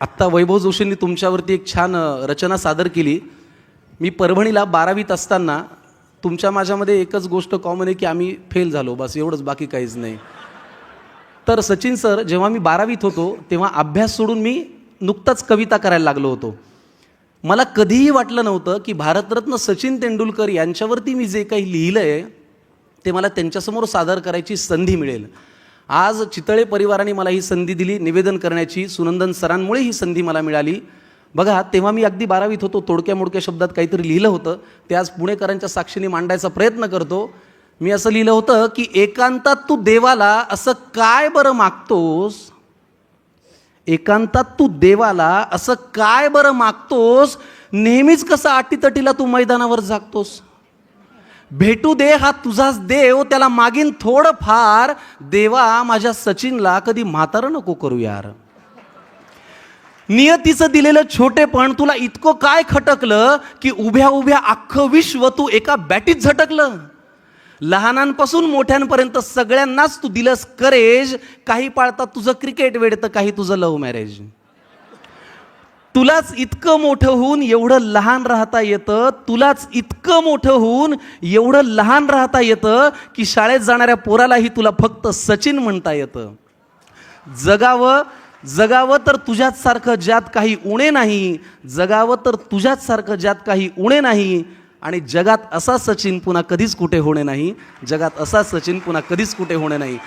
आत्ता वैभव जोशींनी तुमच्यावरती एक छान रचना सादर केली. मी परभणीला बारावीत असताना तुमच्या माझ्यामध्ये एकच गोष्ट कॉमन आहे की आम्ही फेल झालो बस एवढंच बाकी काहीच नाही. तर सचिन सर जेव्हा मी बारावीत होतो तेव्हा अभ्यास सोडून मी नुकताच कविता करायला लागलो होतो. मला कधीही वाटलं नव्हतं की भारतरत्न सचिन तेंडुलकर यांच्यावरती मी जे काही लिहिलं आहे ते मला त्यांच्यासमोर सादर करायची संधी मिळेल. आज चितळे परिवाराने मला ही संधी दिली निवेदन करण्याची सुनंदन सरांमुळे ही संधी मला मिळाली. बघा तेव्हा मी अगदी बारावीत होतो तोडक्या मोडक्या शब्दात काहीतरी लिहिलं होतं. ते आज पुणेकरांच्या साक्षीने मांडायचा प्रयत्न करतो. मी असं लिहिलं होतं की एकांतात तू देवाला असं काय बरं मागतोस? एकांतात तू देवाला असं काय बरं मागतोस? नेहमीच कसं अटीतटीला तू मैदानावर जागतोस भेटू दे हा तुझाच देव त्याला मागीन थोडं फार देवा माझ्या सचिनला कधी म्हातारं नको करू यार. नियतीचं दिलेलं छोटेपण तुला इतकं काय खटकलं की उभ्या उभ्या अख्खं विश्व तू एका बॅटीत झटकलं. लहानांपासून मोठ्यांपर्यंत सगळ्यांनाच तू दिलंस करेज काही पाळतात तुझं क्रिकेट वेळ तर काही तुझं लव्ह मॅरेज तुलाच इतकं मोठं होऊन एवढं लहान राहता येतं तुलाच इतकं मोठं होऊन एवढं लहान राहता येतं की शाळेत जाणाऱ्या पोरालाही तुला फक्त सचिन म्हणता येतं. जगावं जगावं तर तुझ्याच सारखं ज्यात काही उणे नाही जगावं तर तुझ्याच सारखं ज्यात काही उणे नाही आणि जगात असा सचिन पुन्हा कधीच कुठे होणे नाही जगात असा सचिन पुन्हा कधीच कुठे होणे नाही.